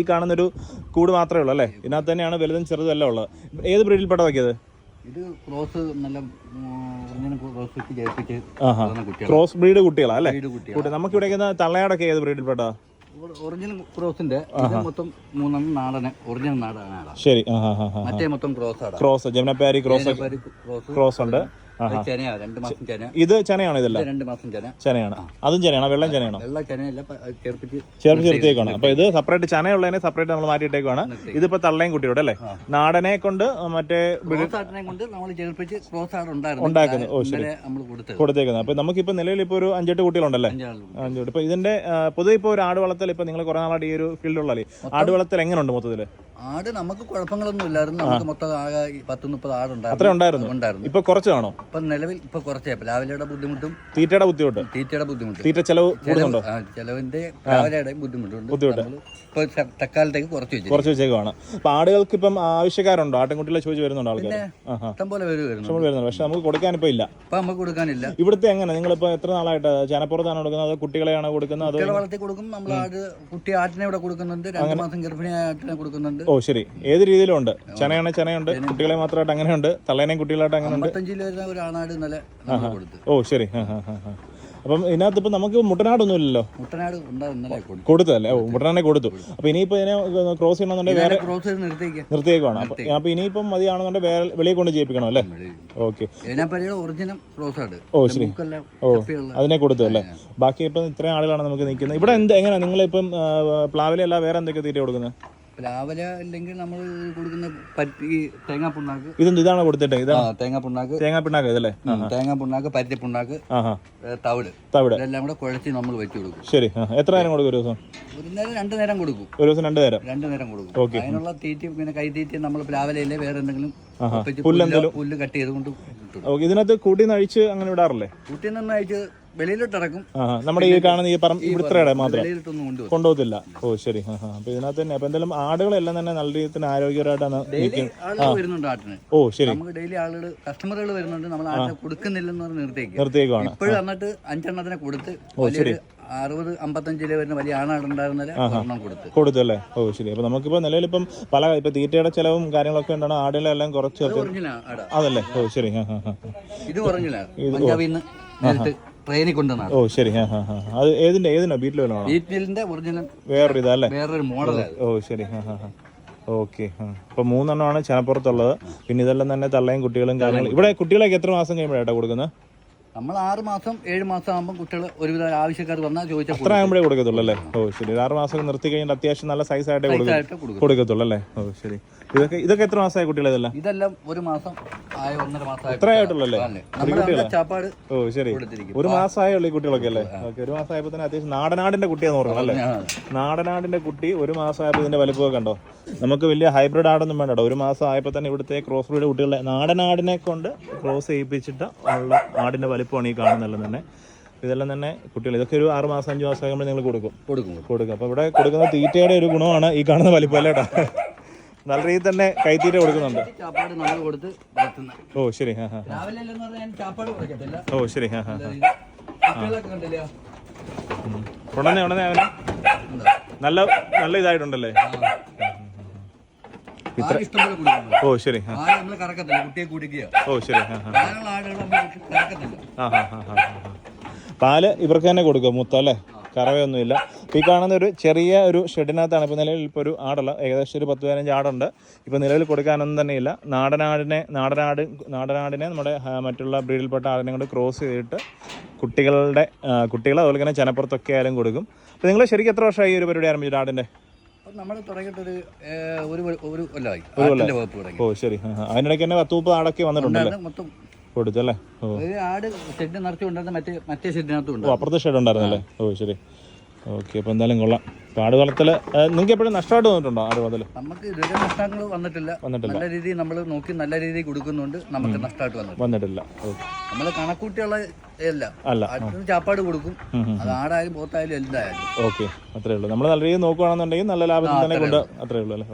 ഈ കാണുന്നൊരു കൂട് മാത്രമേ ഉള്ളൂ അല്ലേ? ഇതിനകത്ത് തന്നെയാണ് വലുതും ചെറുതും എല്ലാം ഉള്ളത്. ഏത് ബ്രീഡിൽപ്പെട്ട നോക്കിയത്? ഇത് ക്രോസ് നല്ല ക്രോസ് ബ്രീഡ് കുട്ടികളാ അല്ലേ? കുട്ടി നമുക്ക് ഇവിടെ തള്ളയാടൊക്കെ ഏത് ബ്രീഡിൽപ്പെട്ടാ ഒറിജിനൽ ക്രോസിന്റെ മൊത്തം മൂന്നെണ്ണം നാടന് ഒറിജിനൽ നാടനാണ് ശരി മറ്റേ മൊത്തം cross cross Jamunapari cross. Cross ഉണ്ട്. രണ്ട് മാസം ചെന. ഇത് ചെനയാണോ ഇതല്ല? ഇത് രണ്ട് മാസം ചെന. ചെനയാണ്. അതും ചെനയാണോ? വെള്ളം ചെനയാണോ? വെള്ള ചെനയല്ല ചേർപ്പിച്ച് ചേർത്തേക്കാണ് അപ്പൊ ഇത് സെപ്പറേറ്റ് ചനയുള്ളതിനെ സെപ്പറേറ്റ് നമ്മൾ മാറ്റിയിട്ടേക്കാണ് ഇതിപ്പോ തള്ളയും കുട്ടിയോടെ അല്ലേ? നാടനെ കൊണ്ട് മറ്റേ കൊണ്ട് നമ്മൾ ചേർപ്പിച്ച് ക്രോസ്. ഓ, ശരി. കൊടുത്തേക്കുന്നത്. അപ്പൊ നമുക്കിപ്പോ നിലവിൽ ഇപ്പൊ ഒരു അഞ്ചെട്ട് കുട്ടികളുണ്ടല്ലേ? അഞ്ചെട്ട് ഇപ്പൊ ഇതിന്റെ പൊതുവെ ഇപ്പൊ ഒരു ആട് വളർത്തൽ ഇപ്പൊ നിങ്ങൾ കുറെ നാളായിട്ട് ഈ ഒരു ഫീൽഡിലുള്ള ആട് വളർത്തൽ എങ്ങനെയുണ്ട് മൊത്തത്തിൽ? ആട് നമുക്ക് കുഴപ്പങ്ങളൊന്നും ഇല്ലായിരുന്നു. നമുക്ക് മൊത്തം ആകെ പത്ത് മുപ്പത് ആടുണ്ടായിരുന്നു. ഉണ്ടായിരുന്നു? ഇപ്പൊ കുറച്ചാണോ ഇപ്പൊ നിലവിൽ ഇപ്പൊ കുറച്ചേ രാവിലെയുടെ ബുദ്ധിമുട്ടും തീറ്റയുടെ ബുദ്ധിമുട്ടും? തീറ്റയുടെ ബുദ്ധിമുട്ടും. തീറ്റ ചെലവ് ചെലവിന്റെ രാവിലെയുടെ ബുദ്ധിമുട്ടുണ്ട്. ബുദ്ധിമുട്ട്. ഇപ്പൊ തക്കാലത്തേക്ക് കുറച്ച് വെച്ചു കുറച്ച് വെച്ചേക്കാണ് അപ്പൊ ആടുകൾക്ക് ഇപ്പം ആവശ്യക്കാരുണ്ടോ? ആട്ടിൻകുട്ടികളെ ചോദിച്ചു വരുന്നുണ്ടോ ആൾക്കാർ ഇഷ്ടം പോലെ പേര് വരുന്നു വരുന്നുണ്ട്. പക്ഷെ നമുക്ക് കൊടുക്കാനിപ്പോ ഇല്ല. ഇപ്പൊ നമുക്ക് കൊടുക്കാനില്ല. ഇവിടുത്തെ എങ്ങനെ? നിങ്ങളിപ്പോ എത്ര നാളായിട്ട് ചനപ്പുറത്താണ് കൊടുക്കുന്നത്? അതോ കുട്ടികളെയാണോ കൊടുക്കുന്നത്? അതോ വളർത്തി കൊടുക്കും. നമ്മൾ ആട് കുട്ടി ആട്ടിനെ ഇവിടെ കൊടുക്കുന്നുണ്ട്. രണ്ട് മാസം ഗർഭിണിയായ ആട്ടിനെ കൊടുക്കുന്നുണ്ട്. ഓ ശരി. ഏത് രീതിയിലുണ്ട് ചനയാണ് ചനയുണ്ട്. കുട്ടികളെ മാത്രമായിട്ട് അങ്ങനെയുണ്ട്. തള്ളേനെയും കുട്ടികളായിട്ട് അങ്ങനെ ഉണ്ട് അമ്പത്തഞ്ചിൽ ഒരു ആണാട് ഇന്നലെ ഓ ശരി. ആ, ആ, ആ, ആ. അപ്പം ഇതിനകത്ത് ഇപ്പം നമുക്ക് മുട്ടനാടൊന്നും ഇല്ലല്ലോ. മുട്ടനാട് ഉണ്ടാവും ഇന്നലെ കൊടുത്തു കൊടുത്തല്ലേ ഓ കൊടുത്തു. അപ്പൊ ഇനിയിപ്പോ ഇതിനെ ക്രോസ് ചെയ്യണമെന്നുണ്ടെങ്കിൽ വേറെ ക്രോസ് നിർത്തിയേക്കുവാണ്. അപ്പൊ ഇനിയിപ്പം മതിയാണെന്നുണ്ടെങ്കിൽ വേറെ വെളിയിൽ കൊണ്ട് ചെയ്യിപ്പിക്കണം അല്ലേ? ഓക്കെ. ഓ ശരി. ഓ അതിനെ കൊടുത്തു അല്ലേ? ബാക്കി ഇപ്പം ഇത്രയും ആളുകളാണ് നമുക്ക് നിൽക്കുന്നത്. ഇവിടെ എന്ത് എങ്ങനെയാണ് നിങ്ങളിപ്പം പ്ലാവിലല്ല വേറെ എന്തൊക്കെ തീറ്റ കൊടുക്കുന്നത്? രാവിലെ അല്ലെങ്കിൽ നമ്മൾ കൊടുക്കുന്ന പറ്റി തേങ്ങാ പുണ്ണാക്ക് ഇതെന്ത് ഇതാണോ കൊടുത്തിട്ട്? ഇതാണ്? തേങ്ങാ പുണ്ണാക്ക് തേങ്ങാ പിണ്ണാക്ക് ഇതല്ലേ തേങ്ങാ പുണ്ണാക്ക് പരുത്തി പുണ്ണാക്ക് തവിട്. തവിട്. ഇതെല്ലാം കൂടെ കുഴച്ച് നമ്മൾ വെച്ച് കൊടുക്കും. ശരി എത്ര നേരം കൊടുക്കും ഒരു ദിവസം? ഒരു നേരം രണ്ട് നേരം കൊടുക്കും. ഒരു ദിവസം രണ്ട് നേരം? രണ്ട് നേരം കൊടുക്കും. ഓക്കെ. അതിനുള്ള തീറ്റ പിന്നെ തീറ്റ നമ്മൾ പ്ലാവലയിലെ വേറെ എന്തെങ്കിലും പുല്ല് കട്ട് ചെയ്തുകൊണ്ട് ഇതിനകത്ത് കൂട്ടി നഴിച്ച് അങ്ങനെ വിടാറില്ലേ കൂട്ടിന്ന് നിന്ന് അയച്ച് വെളിയിലോട്ട് ഇറക്കും ആഹാ നമ്മുടെ ഈ കാണുന്ന ഈ പറമ്പ് ഇവിടുത്തെ മാത്രം. കൊണ്ടുപോകത്തില്ല. ഓ ശരി. അപ്പൊ ഇതിനകത്ത് തന്നെ അപ്പൊ എന്തായാലും ആടുകളെല്ലാം തന്നെ നല്ല രീതിയിൽ തന്നെ ആരോഗ്യപരമായിട്ടാണ് ഓ ശരി. നമുക്ക് ഡെയിലി ആളുകൾ കസ്റ്റമറുകൾ വരുന്നുണ്ട്. നമ്മൾ ആട്ടിനെ കൊടുക്കുന്നില്ലെന്ന് പറഞ്ഞ് നിർത്തിയേക്കുവാണ്. ഇപ്പോഴും വന്നിട്ട് അഞ്ചെണ്ണത്തിനെ കൊടുത്ത് വലിയൊരു അറുപത് അമ്പത്തഞ്ചിൽ വരുന്ന വലിയ ആണാടുണ്ടായിരുന്നാൽ കൊടുത്ത്. കൊടുത്തു അല്ലേ? ഓ ശരി. അപ്പൊ നമുക്കിപ്പോ നിലവിലിപ്പം പല ഇപ്പൊ തീറ്റയുടെ ചെലവും കാര്യങ്ങളൊക്കെ ഉണ്ടാണ് ആടുകളെല്ലാം കുറച്ച് അതല്ലേ? ഓ ശരി. ഇത് പറഞ്ഞില്ല പഞ്ചാബിൽ നിന്ന് നേരിട്ട് ട്രെയിനിൽ കൊണ്ടുവന്നാണ്. ഓ ശരി. ആ അത് ഏതിന്റെ ഏതിനാ? ബീറ്റിൽ വല്ലതാണോ വീട്ടിലിന്റെ ഒറിജിനൽ വേറൊരു ഇതല്ലേ വേറൊരു മോഡലാണ് ഓ ശരി. ആ ആ ആ ഓക്കെ അപ്പൊ മൂന്നെണ്ണമാണ് ചനപ്പുറത്തുള്ളത്. പിന്നെ ഇതെല്ലാം തന്നെ തള്ളയും കുട്ടികളും കാര്യങ്ങളും. ഇവിടെ കുട്ടികളൊക്കെ എത്ര മാസം കഴിയുമ്പോഴാണ് കൊടുക്കുന്നത്? നമ്മൾ ആറ് മാസം ഏഴ് മാസം ആകുമ്പോൾ കുട്ടികൾ ഒരുവിധ ആവശ്യക്കാർ വന്നാൽ ചോദിച്ചാൽ അത്ര ആകുമ്പോഴേ കൊടുക്കത്തുള്ളൂ അല്ലേ? ഓ ശരി. ആറ് മാസം നിർത്തി കഴിഞ്ഞാൽ അത്യാവശ്യം നല്ല സൈസ് ആയിട്ടേ കൊടുക്കും ആയിട്ട് കൊടുക്കത്തുള്ളൂ. അല്ലേ? ഓ ശരി. ഇതൊക്കെ ഇതൊക്കെ എത്ര മാസമായ കുട്ടികളെ ഇതെല്ലാം? ഒരു മാസം ആയ ഒന്നര മാസം ഇത്ര ആയിട്ടുള്ളല്ലേ നമ്മുടെ ചാപ്പാട് ഓ ശരി. ഒരു മാസമായുള്ള ഈ കുട്ടികളൊക്കെ അല്ലേ? ഓക്കെ ഒരു മാസമായപ്പോൾ തന്നെ അത്യാവശ്യം നാടനാടിന്റെ കുട്ടിയാന്ന് ഓർക്കണം അല്ലേ? നാടനാടിന്റെ കുട്ടി ഒരു മാസമായപ്പോൾ ഇതിന്റെ വലിപ്പമൊക്കെ കണ്ടോ? നമുക്ക് വലിയ ഹൈബ്രിഡ് ആടൊന്നും വേണ്ട ഒരു മാസം ആയപ്പോൾ തന്നെ ഇവിടുത്തെ ക്രോസ് ബ്രീഡ് കുട്ടികളെ നാടനാടിനെ കൊണ്ട് ക്രോസ് ചെയ്യിപ്പിച്ചിട്ട് ഉള്ള ആടിന്റെ വലിപ്പമാണ് ഈ കാണുന്നതെല്ലാം തന്നെ. ഇതെല്ലാം തന്നെ കുട്ടികൾ ഇതൊക്കെ ഒരു ആറ് മാസം അഞ്ച് മാസം ആകുമ്പോൾ നിങ്ങൾ കൊടുക്കും. കൊടുക്കും കൊടുക്കും. അപ്പോൾ ഇവിടെ കൊടുക്കുന്ന തീറ്റയുടെ ഒരു ഗുണമാണ് ഈ കാണുന്ന വലിപ്പം നല്ല രീതിയിൽ തന്നെ കൈത്തീറ്റ കൊടുക്കുന്നുണ്ട്. ഓ ശരി. ഹാ ഹാ ഓ ശരി. ഹാ ഹാ. ഉടനെ ഉടനെ അവന് നല്ല നല്ല ഇതായിട്ടുണ്ടല്ലേ? ഓ ശരി ഓ ശരി ആ ഹാ ഹാ ഹാ. പാൽ ഇവർക്ക് തന്നെ കൊടുക്കുക മുത്ത അല്ലേ? കറവയൊന്നുമില്ല. ഈ കാണുന്ന ഒരു ചെറിയ ഒരു ഷെഡിനകത്താണ് ഇപ്പോൾ നിലവിൽ ഇപ്പോൾ ഒരു ആടുള്ള ഏകദേശം ഒരു പത്ത് പതിനഞ്ച് ആടുണ്ട്. ഇപ്പോൾ നിലവിൽ കൊടുക്കാനൊന്നും തന്നെയില്ല നാടനാടിനെ നാടനാട് നാടനാടിനെ നമ്മുടെ മറ്റുള്ള ബ്രീഡിൽപ്പെട്ട ആടിനെ കൊണ്ട് ക്രോസ് ചെയ്തിട്ട് കുട്ടികളുടെ കുട്ടികൾ അതുപോലെ തന്നെ ചനപ്പുറത്തൊക്കെ ആയാലും കൊടുക്കും. അപ്പോൾ നിങ്ങൾ ശരിക്കും എത്ര വർഷമായി ഈ ഒരു പരിപാടി ആരംഭിച്ചിട്ട് ആടിന്റെ നമ്മൾ തുടങ്ങിയിട്ടൊരു ഒരു ഒരു കൊല്ലമായി ആട്ടിന്റെ വകുപ്പ് തുടങ്ങി. ഓ ശരി. ആ, ആ. അതിനിടയ്ക്ക് തന്നെ പത്ത് മുപ്പത് ആടൊക്കെ വന്നിട്ടുണ്ടല്ലേ ഉണ്ടായിരുന്ന. മൊത്തം കൊടുത്തല്ലേ ഓ. ഒരു ആട് ഷെഡ് നിറച്ചു കൊണ്ടുവന്ന മറ്റേ മറ്റേ ഷെഡിനകത്തും ഉണ്ട് ഓ അപ്പുറത്തെ ഷെഡ് ഉണ്ടായിരുന്നല്ലേ? ഓ ശരി. ഓക്കെ അപ്പോൾ എന്തായാലും കൊള്ളാം. അപ്പോൾ ആട് വളർത്തൽ നിങ്ങൾക്ക് എപ്പോഴും നഷ്ടമായിട്ട് വന്നിട്ടുണ്ടോ ആട് വളർത്തൽ നമുക്ക് ഇതുവരെ നഷ്ടങ്ങൾ വന്നിട്ടില്ല. വന്നിട്ടില്ല. നല്ല രീതിയിൽ നമ്മൾ നോക്കി നല്ല രീതിയിൽ കൊടുക്കുന്നുണ്ട്. നമുക്ക് നഷ്ടമായിട്ട് വന്നിട്ടില്ല. വന്നിട്ടില്ല. ഓക്കെ. നമ്മൾ കണക്കൂട്ടിയുള്ള അല്ല. അല്ല ചാപ്പാട് കൊടുക്കും. അത് ആടായാലും പോത്തായാലും എന്തായാലും ഓക്കെ. അത്രേ ഉള്ളൂ. നമ്മൾ നല്ല രീതിയിൽ നോക്കുകയാണെന്നുണ്ടെങ്കിൽ നല്ല ലാഭത്തിൽ തന്നെ കൊണ്ട് അത്രേ ഉള്ളൂ അല്ലേ?